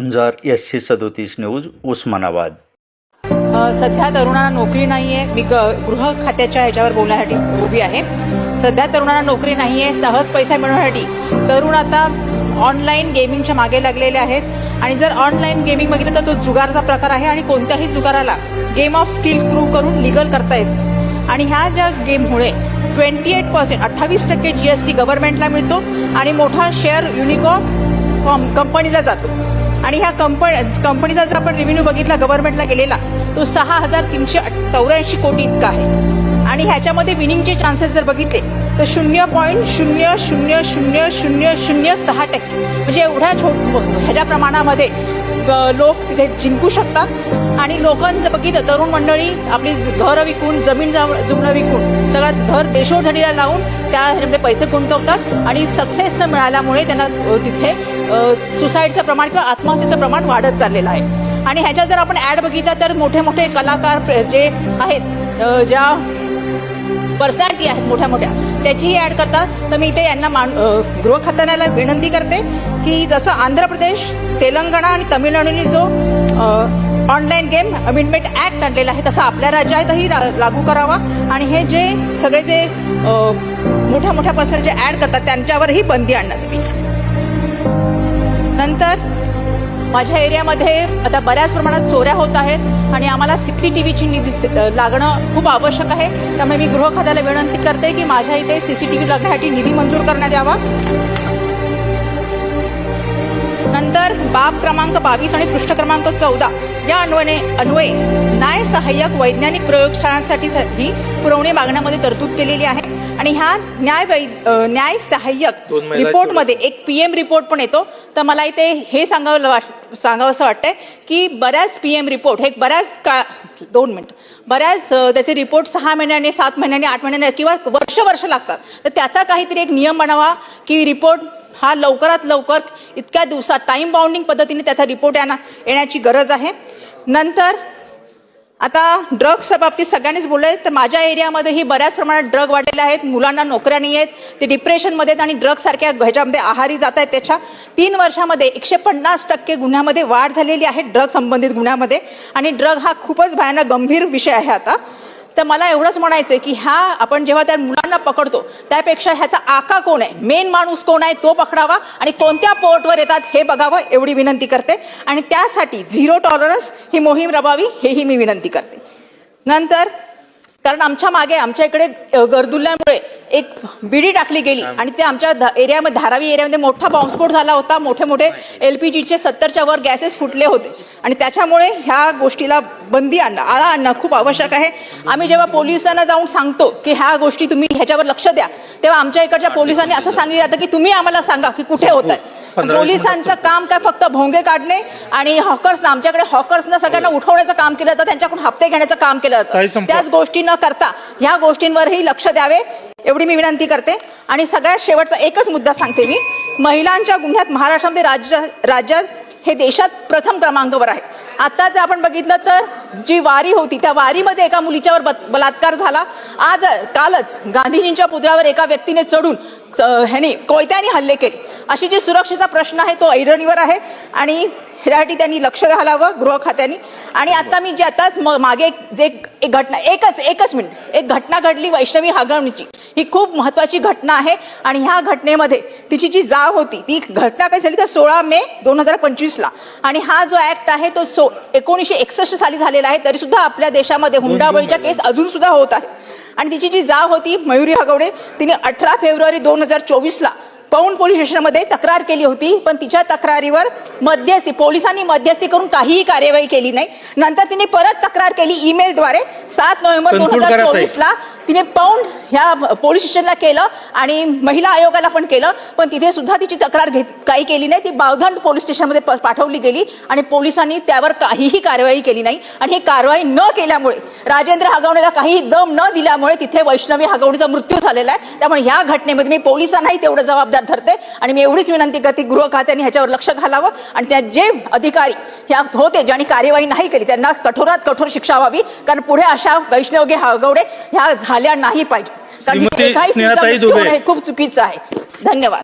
झुंजार C सदोतीस news Osmanabad. सध्या तरुणांना नोकरी नाहीये. मी ग- गृह खात्याच्या ह्याच्यावर बोलण्यासाठी उभी आहे. सध्या तरुणांना नोकरी नाहीये सहज पैसा मिळवण्यासाठी. तरुण आता ऑनलाईन गेमिंगच्या मागे लागलेले आहेत. आणि जर ऑनलाईन गेमिंग बघितलं तर तो जुगारचा प्रकार आहे आणि कोणत्याही जुगाराला गेम ऑफ स्किल प्रूव्ह करून लिगल करता येत. आणि ह्या ज्या गेममुळे ट्वेंटी एट पर्सेंट अठ्ठावीस टक्के जी एस टी गव्हर्नमेंटला मिळतो आणि मोठा शेअर युनिकॉम कॉम कंपनीचा जातो. आणि ह्या कंपन कंपनीचा जर आपण रेव्हेन्यू बघितला गव्हर्नमेंटला गेलेला तो सहा हजार तीनशे चौऱ्याऐंशी कोटी इतका आहे. आणि ह्याच्यामध्ये विनिंगचे चान्सेस जर बघितले तर शून्य पॉईंट शून्य शून्य शून्य शून्य शून्य सहा टक्के. म्हणजे एवढ्या छो ह्याच्या प्रमाणामध्ये लोक तिथे जिंकू शकतात. आणि लोकांचं बघितलं तरुण मंडळी आपली घरं विकून जमीन जाव- विकून सगळ्यात घर देशोधडीला लावून त्या ह्याच्यामध्ये पैसे गुंतवतात. आणि सक्सेस न मिळाल्यामुळे त्यांना तिथे सुसाईडचं प्रमाण किंवा आत्महत्येचं प्रमाण वाढत चाललेलं आहे. आणि ह्याच्यात जर आपण ॲड बघितला तर मोठे मोठे कलाकार प्र- जे आहेत ज्या पर्सनॅलिटी आहेत मोठ्या मोठ्या त्याचीही ॲड करतात. तर मी इथे यांना मान अ, गृह खात्याला विनंती करते की जसं आंध्र प्रदेश तेलंगणा आणि तमिळनाडूने जो ऑनलाईन गेम अमेंडमेंट ॲक्ट आणलेला आहे तसा आपल्या राज्यातही ला- लागू करावा. आणि हे जे सगळे जे मोठ्या मोठ्या पर्सन जे ॲड करतात त्यांच्यावरही बंदी आणणार तुम्ही त्यानंतर माझ्या एरियामध्ये आता बऱ्याच प्रमाणात चोऱ्या होत आहेत आणि आम्हाला सी सी टी व्हीची निधी लागणं खूप आवश्यक आहे. त्यामुळे मी गृह खात्याला विनंती करते की माझ्या इथे सी सी टी व्ही लागण्यासाठी निधी मंजूर करण्यात यावा. नंतर बाब क्रमांक बावीस आणि पृष्ठ क्रमांक चौदा या अन्वये अन्वये न्याय सहाय्यक वैज्ञानिक प्रयोगशाळांसाठी पुरवणी मागण्यामध्ये तरतूद केलेली आहे. आणि ह्या न्याय न्याय सहाय्यक रिपोर्टमध्ये एक पी एम रिपोर्ट पण येतो. तर मला इथे हे सांगावं वाट सांगावं असं वाटतंय की बऱ्याच पी एम रिपोर्ट हे बऱ्याच काळ दोन मिनिट. बऱ्याच त्याचे रिपोर्ट सहा महिन्याने सात महिन्याने आठ महिन्याने किंवा वर्ष वर्ष लागतात. तर त्याचा काहीतरी एक नियम बनावा की रिपोर्ट हा लवकरात लवकर इतक्या दिवसात टाईम बाउंडिंग पद्धतीने त्याचा रिपोर्ट येणा येण्याची गरज आहे. नंतर आता ड्रग्सच्या बाबतीत सगळ्यांनीच बोलले तर माझ्या एरियामध्येही बऱ्याच प्रमाणात ड्रग वाढलेले आहेत मुलांना नोकऱ्या नाही आहेत ते डिप्रेशनमध्ये आहेत आणि ड्रग्ससारख्या ह्याच्यामध्ये आहारी जात आहेत. त्याच्या तीन वर्षामध्ये एकशे पन्नास टक्के गुन्ह्यामध्ये वाढ झालेली आहे ड्रग संबंधित गुन्ह्यामध्ये. आणि ड्रग हा खूपच भयानक गंभीर विषय आहे आता. तर मला एवढंच म्हणायचं आहे की ह्या आपण जेव्हा त्या मुलांना पकडतो त्यापेक्षा ह्याचा आका कोण आहे? मेन माणूस कोण आहे तो पकडावा आणि कोणत्या पोर्टवर येतात हे बघावं एवढी विनंती करते. आणि त्यासाठी झिरो टॉलरन्स ही मोहीम राबवावी हेही मी विनंती करते. नंतर कारण आमच्या मागे आमच्या इकडे गर्दुल्ल्यामुळे एक बिडी टाकली गेली आणि ते आमच्या एरियामध्ये धारावी एरियामध्ये मोठा बॉम्बस्फोट झाला होता. मोठे मोठे एल पी जीचे सत्तरच्या वर गॅसेस फुटले होते. आणि त्याच्यामुळे ह्या गोष्टीला बंदी आणणं आळा आणणं खूप आवश्यक आहे. आम्ही जेव्हा पोलिसांना जाऊन सांगतो की ह्या गोष्टी तुम्ही ह्याच्यावर लक्ष द्या तेव्हा आमच्या इकडच्या पोलिसांनी असं सांगितलं जातं की तुम्ही आम्हाला सांगा की कुठे होत आहे. पोलिसांचं काम काय फक्त भोंगे काढणे आणि हॉकर्स आमच्याकडे हॉकर्सना सगळ्यांना उठवण्याचं काम केलं जातं त्यांच्याकडून हप्ते घेण्याचं काम केलं जातं त्याच गोष्टी न करता ह्या गोष्टींवरही लक्ष द्यावे एवढी मी विनंती करते. आणि सगळ्यात शेवटचा एकच मुद्दा सांगते मी. महिलांच्या गुन्ह्यात महाराष्ट्रामध्ये राज्य राज्यात हे देशात प्रथम क्रमांकावर आहे. आता जर आपण बघितलं तर जी वारी होती त्या वारीमध्ये एका मुलीच्यावर बलात्कार झाला. आज कालच गांधीजींच्या पुतळ्यावर एका व्यक्तीने चढून ह्याने कोयत्याने हल्ले केले. अशी जी सुरक्षेचा प्रश्न आहे तो ऐरणीवर आहे आणि ह्यासाठी त्यांनी लक्ष घालावं गृह खात्याने. आणि आता मी जे आताच मागे जे एक एक घटना एकच एकच मिनिट एक घटना घडली वैष्णवी हागवणीची. ही खूप महत्वाची घटना आहे आणि ह्या घटनेमध्ये तिची जी जाव होती ती घटना काय झाली तर सोळा मे दोन हजार पंचवीसला. आणि हा जो ऍक्ट आहे तो सो एकोणीसशे एकसष्ट साली झालेला आहे तरी सुद्धा आपल्या देशामध्ये हुंडाबळीच्या केस अजून सुद्धा होत आहे. आणि तिची जी जाव होती मयुरी हगवडे तिने अठरा फेब्रुवारी दोन हजार चोवीसला पौंड पोलीस स्टेशनमध्ये तक्रार केली होती पण तिच्या तक्रारीवर मध्यस्थी पोलिसांनी मध्यस्थी करून काहीही कार्यवाही केली नाही नंतर तिने परत तक्रार केली ईमेलद्वारे सात नोव्हेंबर दोन हजार. चोवीसला तिने पाऊंड ह्या पोलीस स्टेशनला केलं आणि महिला आयोगाला पण केलं. पण तिथे सुद्धा तिची तक्रार घेत काही केली नाही. ती बावधन पोलीस स्टेशनमध्ये प- पाठवली गेली आणि पोलिसांनी त्यावर काहीही कारवाई केली नाही. आणि ही कारवाई न केल्यामुळे राजेंद्र हागवणेला काहीही दम न दिल्यामुळे तिथे वैष्णवी हागवणीचा मृत्यू झालेला आहे. त्यामुळे ह्या घटनेमध्ये मी पोलिसांनाही तेवढं जबाबदार धरते आणि मी एवढीच विनंती करते गृह खात्याने ह्याच्यावर लक्ष घालावं आणि त्या जे अधिकारी ह्या होते ज्यांनी कार्यवाही नाही केली त्यांना कठोरात कठोर शिक्षा व्हावी. कारण पुढे अशा वैष्णवगे हागवडे ह्या झाल्या नाही पाहिजे. कारण हे खूप चुकीचं आहे. धन्यवाद.